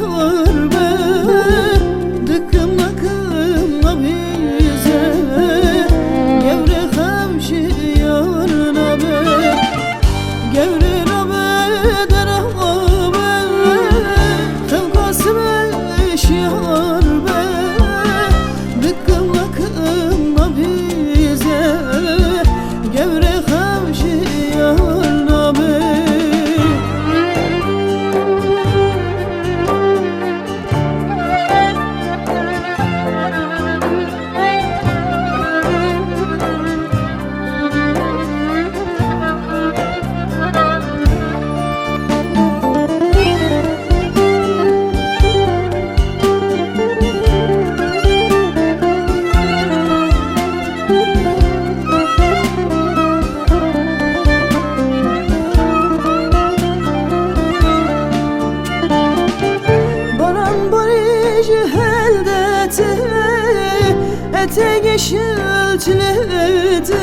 yar be Ete yeşilçileti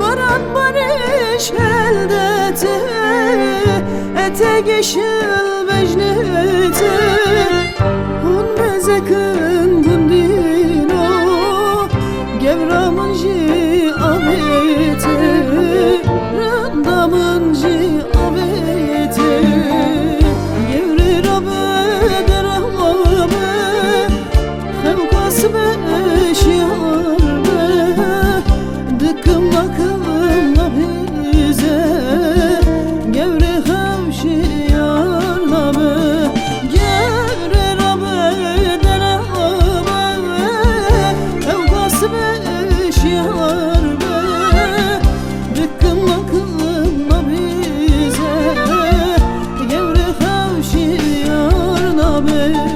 Baran barış heldeti Ete yeşil mecneti beraber